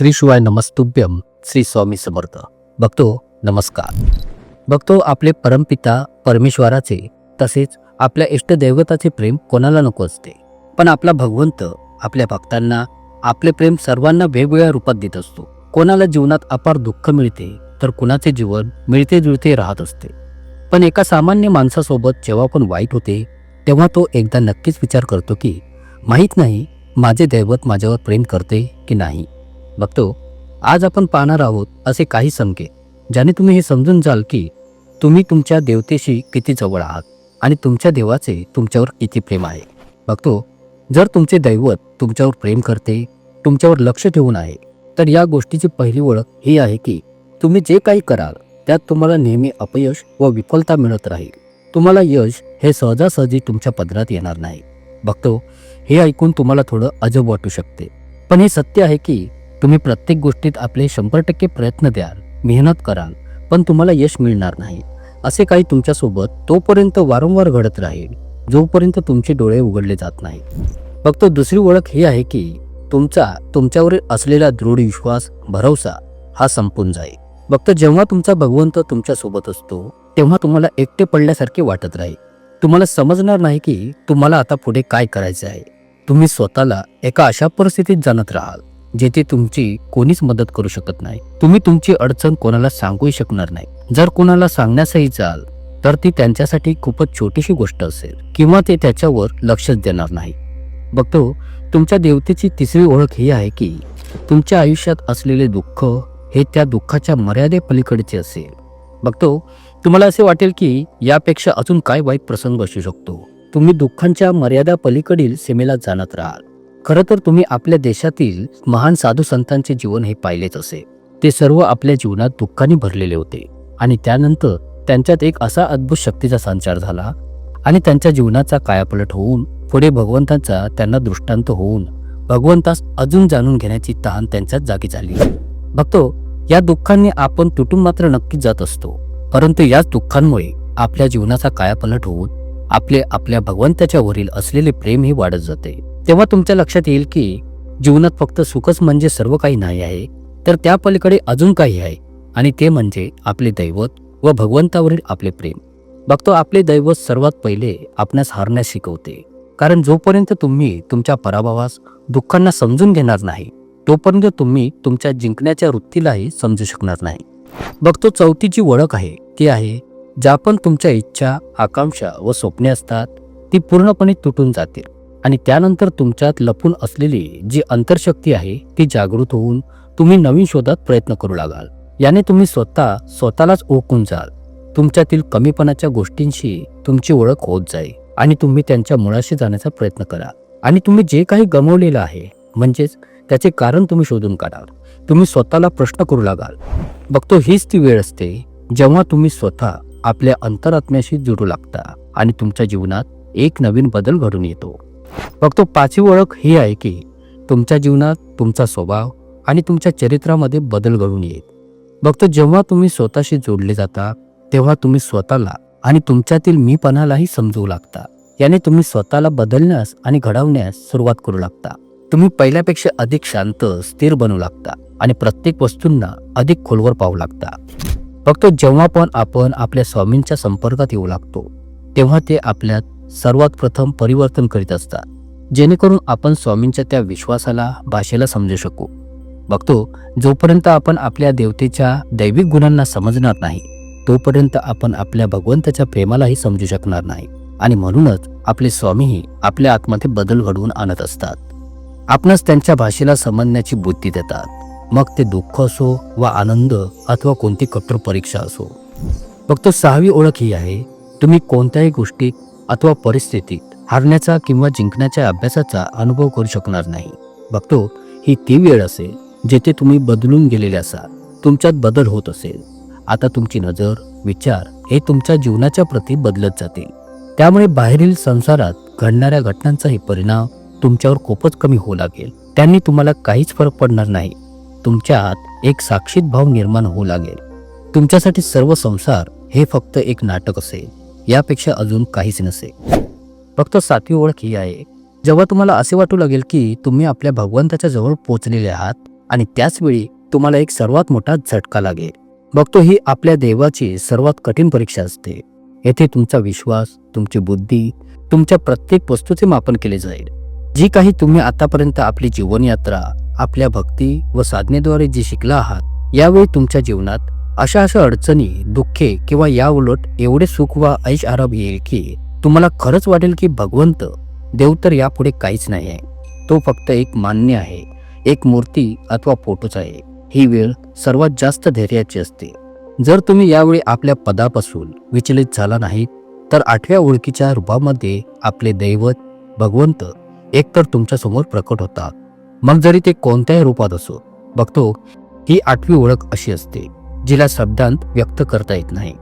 श्री शिवाय नमस्तुभ्यम श्री स्वामी समर्थ. बघतो नमस्कार. बघतो आपले परमपिता परमेश्वराचे तसेच आपल्या इष्टदैवताचे प्रेम कोणाला नको असते? पण आपला भगवंत आपल्या भक्तांना आपले प्रेम सर्वांना वेगवेगळ्या रूपात देत असतो. कोणाला जीवनात अपार दुःख मिळते तर कुणाचे जीवन मिळते जुळते राहत असते. पण एका सामान्य माणसासोबत जेव्हा पण वाईट होते तेव्हा तो एकदा नक्कीच विचार करतो की माहीत नाही माझे दैवत माझ्यावर प्रेम करते की नाही? बघतो आज आपण पाहणार आहोत असे काही संकेत ज्याने तुम्ही हे समजून जाल की तुम्ही तुमच्या देवतेशी किती जवळ आहात आणि तुमच्या देवाचे तुमच्यावर किती प्रेम आहे. बघतो जर तुमचे दैवत तुमच्यावर प्रेम करते तुमच्यावर लक्ष ठेवून आहे तर या गोष्टीची पहिली ओळख ही आहे की तुम्ही जे काही कराल त्यात तुम्हाला नेहमी अपयश व विफलता मिळत राहील. तुम्हाला यश हे सहजासहजी तुमच्या पदरात येणार नाही. बघतो हे ऐकून तुम्हाला थोडं अजब वाटू शकते. पण हे सत्य आहे की तुम्ही प्रत्येक गोष्टीत आपले शंभर टक्के प्रयत्न द्याल मेहनत कराल पण तुम्हाला यश मिळणार नाही. असे काही तुमच्यासोबत तोपर्यंत वारंवार घडत राहील जोपर्यंत तुमचे डोळे उघडले जात नाही. फक्त दुसरी ओळख ही आहे की तुमचा तुमच्यावर असलेला दृढ विश्वास भरवसा हा संपून जाईल. फक्त जेव्हा तुमचा भगवंत तुमच्यासोबत असतो तेव्हा तुम्हाला एकटे पडल्यासारखे वाटत राहील. तुम्हाला समजणार नाही की तुम्हाला आता पुढे काय करायचे आहे तुम्ही स्वतःला एका अशा परिस्थितीत जाणत राहाल. जेथे तुमची कोणीच मदत करू शकत नाही. तुम्ही तुमची अडचण कोणाला सांगूही शकणार नाही. जर कोणाला सांगण्यासही जाल तर ती त्यांच्यासाठी खूपच छोटीशी गोष्ट असेल किंवा ते त्याच्यावर लक्षच देणार नाही. बघतो तुमच्या देवतेची तिसरी ओळख ही आहे की तुमच्या आयुष्यात असलेले दुःख हे त्या दुःखाच्या मर्यादेपलीकडचे असेल. बघतो तुम्हाला असे वाटेल की यापेक्षा अजून काय वाईट प्रसंग असू शकतो. तुम्ही दुःखांच्या मर्यादा पलीकडील सीमेला जाणत राहाल. खरं तर तुम्ही आपल्या देशातील महान साधू संतांचे जीवन हे पाहिलेच असे. ते सर्व आपल्या जीवनात दुःखाने भरलेले होते. आणि त्यानंतर त्यांच्यात एक असा अद्भुत शक्तीचा संचार झाला आणि त्यांच्या जीवनाचा कायापलट होऊन पुढे भगवंतांचा त्यांना दृष्टांत होऊन भगवंतास अजून जाणून घेण्याची तहान त्यांच्यात जागी झाली. बघतो या दुःखांनी आपण तुटून मात्र नक्कीच जात असतो. परंतु याच दुःखांमुळे आपल्या जीवनाचा कायापलट होऊन आपले आपल्या भगवंताच्या वरील असलेले प्रेम हे वाढत जाते. तेव्हा तुमच्या लक्षात येईल की जीवनात फक्त सुखच म्हणजे सर्व काही नाही आहे तर त्या पलीकडे अजून काही आहे आणि ते म्हणजे आपले दैवत व भगवंतावरील आपले प्रेम. बघतो आपले दैवत सर्वात पहिले आपणास हारण्यास शिकवते. कारण जोपर्यंत तुम्ही तुमच्या पराभवास दुःखांना समजून घेणार नाही तोपर्यंत तुम्ही तुमच्या जिंकण्याच्या वृत्तीलाही समजू शकणार नाही. बघतो चौथीची ओळख आहे ती आहे ज्या पण तुमच्या इच्छा आकांक्षा व स्वप्ने असतात ती पूर्णपणे तुटून जातील. आणि त्यानंतर तुमच्यात लपून असलेली जी अंतरशक्ती आहे ती जागृत होऊन तुम्ही नवीन शोधात प्रयत्न करू लागाल. याने तुम्ही स्वतः स्वतःलाच ओळखून जाल. तुमच्यातील कमीपणाच्या गोष्टींशी तुमची ओळख होत जाईल आणि तुम्ही त्यांच्या मुळाशी जाण्याचा प्रयत्न करा. आणि तुम्ही जे काही गमवलेलं आहे म्हणजेच त्याचे कारण तुम्ही शोधून काढाल. तुम्ही स्वतःला प्रश्न करू लागाल. बघतो हीच ती वेळ असते जेव्हा तुम्ही स्वतः आपल्या अंतरात्म्याशी जुडू लागता आणि तुमच्या जीवनात एक नवीन बदल घडून येतो. फक्त पाचवी ओळख ही आहे की तुमच्या जीवनात तुमचा स्वभाव आणि तुमच्या चरित्रामध्ये बदल घडून येईल. बघतो जेव्हा तुम्ही स्वतःशी जोडले जाता तेव्हा तुम्ही स्वतःला आणि तुमच्यातील मीपणालाही समजू लागता. याने तुम्ही स्वतःला बदलण्यास आणि घडवण्यास सुरुवात करू लागता. तुम्ही पहिल्यापेक्षा अधिक शांत स्थिर बनू लागता आणि प्रत्येक वस्तूंना अधिक खोलवर पाहू लागता. फक्त जेव्हा पण आपण आपल्या स्वामींच्या संपर्कात येऊ लागतो तेव्हा ते आपल्यात सर्वात प्रथम परिवर्तन करीत असतात. जेणेकरून आपण स्वामींच्या त्या विश्वासाला भाषेला समजू शकू. बघतो जोपर्यंत आपण आपल्या देवतेच्या दैविक गुणांना समजणार नाही तोपर्यंत आपण आपल्या भगवंताच्या प्रेमालाही समजू शकणार नाही. आणि म्हणूनच आपले स्वामीही आपल्या आतमध्ये बदल घडवून आणत असतात. आपणच त्यांच्या भाषेला समजण्याची बुद्धी देतात. मग ते दुःख असो वा आनंद अथवा कोणती कठोर परीक्षा असो. फक्त सहावी ओळख ही आहे. तुम्ही कोणत्याही गोष्टी अथवा परिस्थितीत हारण्याचा किंवा जिंकण्याच्या अभ्यासाचा अनुभव करू शकणार नाही. बघतो ही ती वेळ असेल जेथे तुम्ही बदलून गेलेले असाल तुमच्यात बदल होत असेल. आता तुमची नजर विचार हे तुमच्या जीवनाच्या प्रती बदलत जातील. त्यामुळे बाहेरील संसारात घडणाऱ्या घटनांचाही परिणाम तुमच्यावर खूपच कमी होऊ लागेल. त्यांनी तुम्हाला काहीच फरक पडणार नाही. तुमच्या आत एक साक्षीत भाव निर्माण होऊ लागेल. तुमच्यासाठी सर्व संसार हे फक्त एक नाटक असेल. यापेक्षा अजून काहीच नसे. फक्त सातवी ओळख ही आहे. जेव्हा तुम्हाला असे वाटू लागेल की तुम्ही आपल्या भगवंताच्या जवळ पोचलेले आहात आणि त्याचवेळी तुम्हाला एक सर्वात मोठा झटका लागेल. बघतो ही आपल्या देवाची सर्वात कठीण परीक्षा असते. येथे तुमचा विश्वास तुमची बुद्धी तुमच्या प्रत्येक वस्तूचे मापन केले जाईल. जी काही तुम्ही आतापर्यंत आपली जीवनयात्रा आपल्या भक्ती व साधनेद्वारे जी शिकला आहात यावेळी तुमच्या जीवनात अशा अशा अडचणी दुःखे किंवा या उलट एवढे सुख वा ऐश आराम येईल की तुम्हाला खरंच वाटेल की भगवंत देव तर यापुढे काहीच नाही आहे तो फक्त एक मान्य आहे एक मूर्ती अथवा फोटोच आहे. ही वेळ सर्वात जास्त धैर्याची असते. जर तुम्ही यावेळी आपल्या पदापासून विचलित झाला नाही तर आठव्या ओळखीच्या रूपामध्ये आपले दैवत भगवंत एकतर तुमच्यासमोर प्रकट होतात. मग जरी ते कोणत्याही रूपात असो बघतो ही आठवी ओळख अशी असते. जिला शब्दांत व्यक्त करता येत नाही.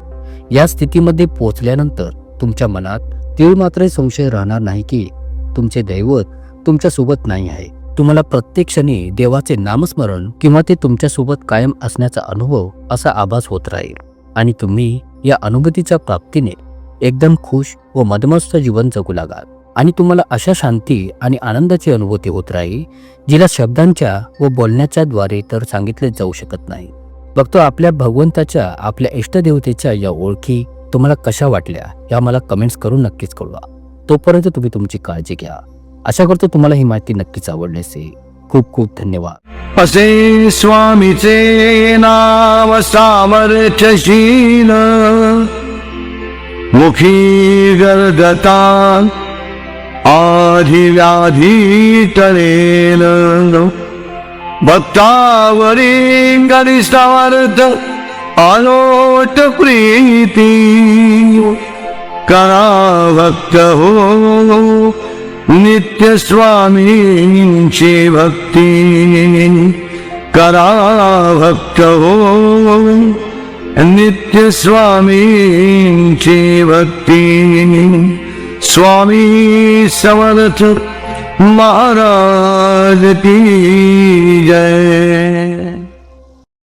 या स्थितीमध्ये पोहोचल्यानंतर तुमच्या मनात तीळ मात्र संशय राहणार नाही की तुमचे दैवत तुमच्यासोबत नाही आहे. तुम्हाला प्रत्येक क्षणी देवाचे नामस्मरण किंवा ते तुमच्यासोबत कायम असण्याचा अनुभव असा आभास होत राहील. आणि तुम्ही या अनुभूतीच्या प्राप्तीने एकदम खुश व मदमस्त जीवन जगू लागाल. आणि तुम्हाला अशा शांती आणि आनंदाची अनुभूती होत राहील जिला शब्दांच्या व बोलण्याच्या द्वारे तर सांगितले जाऊ शकत नाही. बघतो आपल्या भगवंताच्या आपल्या इष्टदेवतेच्या या ओळखी तुम्हाला कशा वाटल्या या मला कमेंट्स करून नक्कीच कळवा. तोपर्यंत तुम्ही तुमची काळजी घ्या. आशा करतो तुम्हाला ही माहिती नक्कीच आवडली असेल. खूप खूप धन्यवाद. असे स्वामीचे नाव सामर्थ्यशील मुखी गर्दता आधी व्याधी टळेल. भक्तावरी गरिष्ठावर्थ अलोट प्रीती करा भक्त हो नित्य स्वामींची भक्ती करा भक्त हो नित्य स्वामींची भक्ती स्वामी समर्थ महाराज की जय।